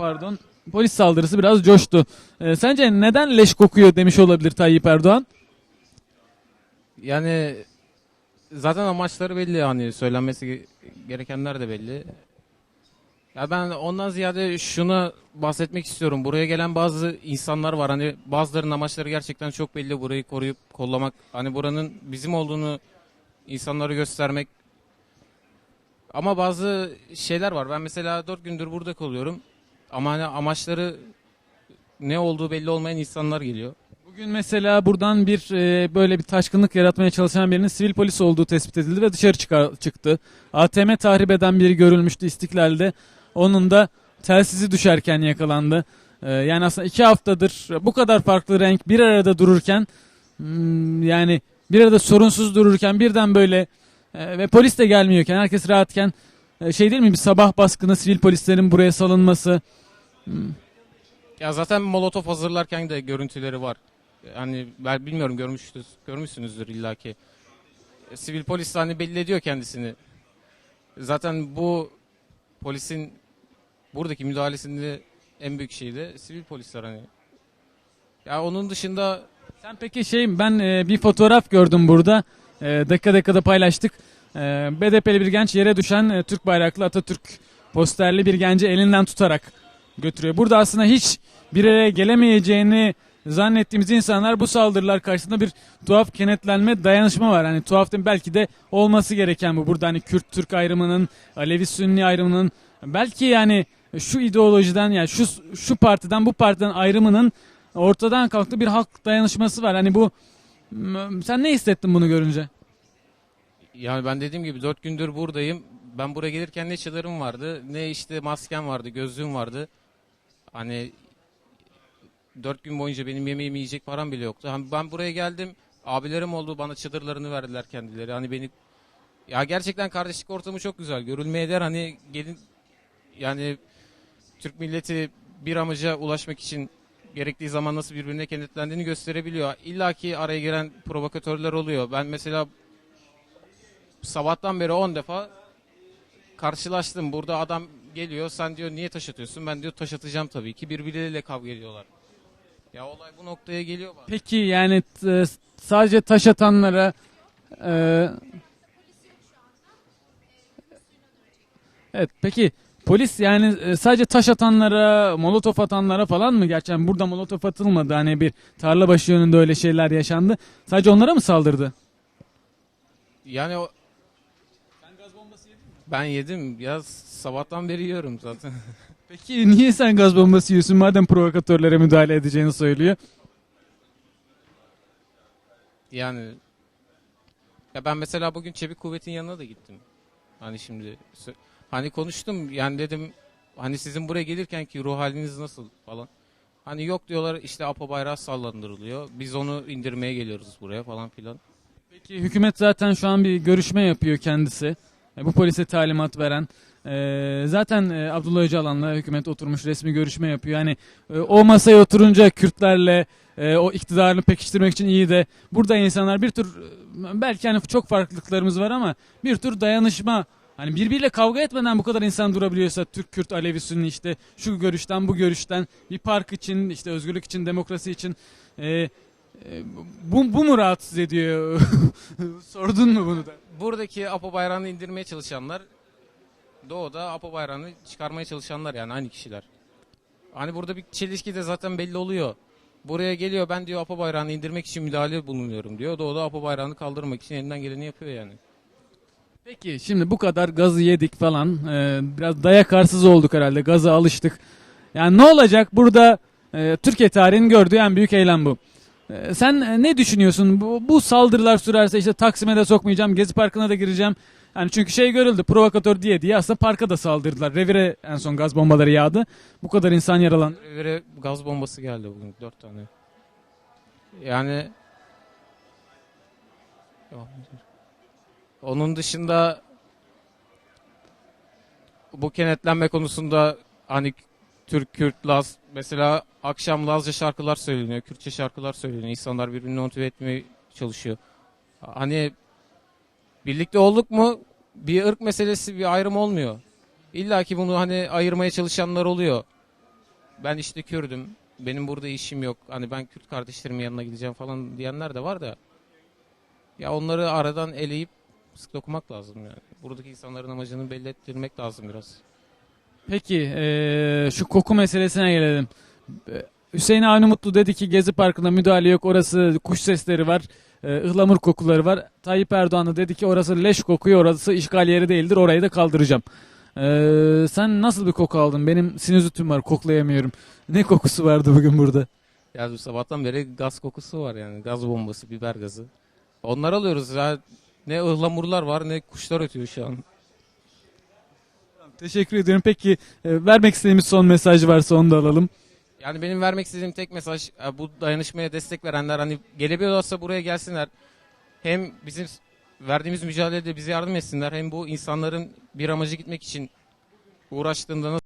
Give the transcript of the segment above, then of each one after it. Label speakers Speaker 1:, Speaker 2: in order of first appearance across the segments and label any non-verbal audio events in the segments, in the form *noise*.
Speaker 1: pardon polis saldırısı biraz coştu. Ee, sence neden leş kokuyor demiş olabilir Tayyip Erdoğan?
Speaker 2: Yani zaten amaçları belli hani söylenmesi ge- gerekenler de belli. Ya ben ondan ziyade şuna bahsetmek istiyorum. Buraya gelen bazı insanlar var. Hani bazılarının amaçları gerçekten çok belli. Burayı koruyup kollamak. Hani buranın bizim olduğunu insanlara göstermek. Ama bazı şeyler var. Ben mesela 4 gündür burada kalıyorum. Ama hani amaçları ne olduğu belli olmayan insanlar geliyor.
Speaker 1: Bugün mesela buradan bir e, böyle bir taşkınlık yaratmaya çalışan birinin sivil polis olduğu tespit edildi ve dışarı çıkar, çıktı. ATM tahrip eden biri görülmüştü İstiklal'de. Onun da telsizi düşerken yakalandı. E, yani aslında iki haftadır bu kadar farklı renk bir arada dururken hmm, yani bir arada sorunsuz dururken birden böyle e, ve polis de gelmiyorken herkes rahatken şey değil mi bir sabah baskını sivil polislerin buraya salınması
Speaker 2: Ya zaten molotof hazırlarken de görüntüleri var. Hani ben bilmiyorum görmüştür, görmüşsünüzdür illaki. E, Sivil polis hani belli ediyor kendisini. Zaten bu polisin buradaki müdahalesinde en büyük şey de sivil polisler hani. Ya onun dışında
Speaker 1: Sen peki şey ben e, bir fotoğraf gördüm burada. E, dakika dakikada paylaştık. E, BDP'li bir genç yere düşen e, Türk bayraklı Atatürk posterli bir genci elinden tutarak götürüyor. Burada aslında hiç bir araya gelemeyeceğini zannettiğimiz insanlar bu saldırılar karşısında bir tuhaf kenetlenme dayanışma var. Hani tuhaf değil belki de olması gereken bu. Burada hani Kürt Türk ayrımının, Alevi Sünni ayrımının belki yani şu ideolojiden yani şu şu partiden bu partiden ayrımının ortadan kalktı bir halk dayanışması var. Hani bu sen ne hissettin bunu görünce?
Speaker 2: Yani ben dediğim gibi 4 gündür buradayım. Ben buraya gelirken ne çadırım vardı, ne işte maskem vardı, gözlüğüm vardı. Hani 4 gün boyunca benim yemeğimi yiyecek param bile yoktu. Hani ben buraya geldim, abilerim oldu, bana çadırlarını verdiler kendileri. Hani beni ya gerçekten kardeşlik ortamı çok güzel. Görülmeye değer hani gelin yani Türk milleti bir amaca ulaşmak için gerektiği zaman nasıl birbirine kenetlendiğini gösterebiliyor. İlla ki araya giren provokatörler oluyor. Ben mesela sabahtan beri 10 defa karşılaştım. Burada adam geliyor sen diyor niye taş atıyorsun? Ben diyor taş atacağım tabii ki. Birbirleriyle kavga ediyorlar. Ya olay bu noktaya geliyor bana.
Speaker 1: Peki yani t- sadece taş atanlara e, Evet peki polis yani e, sadece taş atanlara, molotof atanlara falan mı gerçekten burada molotof atılmadı hani bir tarla başı yönünde öyle şeyler yaşandı. Sadece onlara mı saldırdı?
Speaker 2: Yani o... Ben yedim. Ya sabahtan beri yiyorum zaten. *laughs*
Speaker 1: Peki niye sen gaz bombası yiyorsun madem provokatörlere müdahale edeceğini söylüyor?
Speaker 2: yani ya ben mesela bugün Çevik Kuvvet'in yanına da gittim. Hani şimdi hani konuştum yani dedim hani sizin buraya gelirken ki ruh haliniz nasıl falan. Hani yok diyorlar işte Apo bayrağı sallandırılıyor. Biz onu indirmeye geliyoruz buraya falan filan.
Speaker 1: Peki hükümet zaten şu an bir görüşme yapıyor kendisi. E, bu polise talimat veren. E, zaten e, Abdullah Öcalan'la hükümet oturmuş resmi görüşme yapıyor. Yani e, o masaya oturunca Kürtlerle o iktidarını pekiştirmek için iyi de burada insanlar bir tür belki hani çok farklılıklarımız var ama bir tür dayanışma Hani birbiriyle kavga etmeden bu kadar insan durabiliyorsa Türk, Kürt, Alevi, Sünni işte şu görüşten bu görüşten bir park için işte özgürlük için demokrasi için e, bu, bu mu rahatsız ediyor? *laughs* Sordun mu bunu da?
Speaker 2: Buradaki Apo bayrağını indirmeye çalışanlar doğuda Apo bayrağını çıkarmaya çalışanlar yani aynı kişiler. Hani burada bir çelişki de zaten belli oluyor. Buraya geliyor ben diyor Apo bayrağını indirmek için müdahale bulunuyorum diyor. Doğuda Apo bayrağını kaldırmak için elinden geleni yapıyor yani.
Speaker 1: Peki şimdi bu kadar gazı yedik falan e, biraz dayak arsız olduk herhalde gaza alıştık. Yani ne olacak burada e, Türkiye tarihinin gördüğü en büyük eylem bu. E, sen e, ne düşünüyorsun bu, bu saldırılar sürerse işte Taksim'e de sokmayacağım Gezi Parkı'na da gireceğim. Yani çünkü şey görüldü provokatör diye diye aslında parka da saldırdılar. Revire en son gaz bombaları yağdı. Bu kadar insan yaralandı.
Speaker 2: Revire gaz bombası geldi bugün dört tane. Yani onun dışında bu kenetlenme konusunda hani Türk, Kürt, Laz mesela akşam Lazca şarkılar söyleniyor, Kürtçe şarkılar söyleniyor. İnsanlar birbirini motive etmeye çalışıyor. Hani birlikte olduk mu bir ırk meselesi bir ayrım olmuyor. İlla ki bunu hani ayırmaya çalışanlar oluyor. ben işte Kürdüm. Benim burada işim yok. Hani ben Kürt kardeşlerimin yanına gideceğim falan diyenler de var da. Ya onları aradan eleyip sık dokumak lazım yani. Buradaki insanların amacını belli ettirmek lazım biraz.
Speaker 1: Peki eee, şu koku meselesine gelelim. E, Hüseyin Avni Mutlu dedi ki Gezi Parkı'nda müdahale yok. Orası kuş sesleri var. e, ıhlamur kokuları var. Tayyip Erdoğan da dedi ki orası leş kokuyor. Orası işgal yeri değildir. Orayı da kaldıracağım. E, sen nasıl bir koku aldın? Benim sinüzitim var. Koklayamıyorum. Ne kokusu vardı bugün burada?
Speaker 2: Ya sabahtan beri gaz kokusu var yani. Gaz bombası, biber gazı. Onları alıyoruz ya. Ne ıhlamurlar var ne kuşlar ötüyor şu an.
Speaker 1: Teşekkür ediyorum. Peki e, vermek istediğimiz son mesaj varsa onu da alalım.
Speaker 2: Yani benim vermek istediğim tek mesaj e, bu dayanışmaya destek verenler hani gelebiliyorlarsa buraya gelsinler. Hem bizim verdiğimiz mücadelede bize yardım etsinler. Hem bu insanların bir amacı gitmek için uğraştığında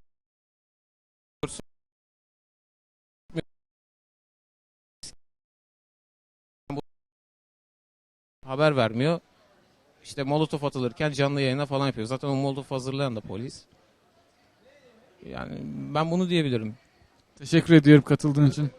Speaker 2: haber vermiyor. İşte molotof atılırken canlı yayına falan yapıyor. Zaten o molotof hazırlayan da polis. Yani ben bunu diyebilirim.
Speaker 1: Teşekkür ediyorum katıldığın için.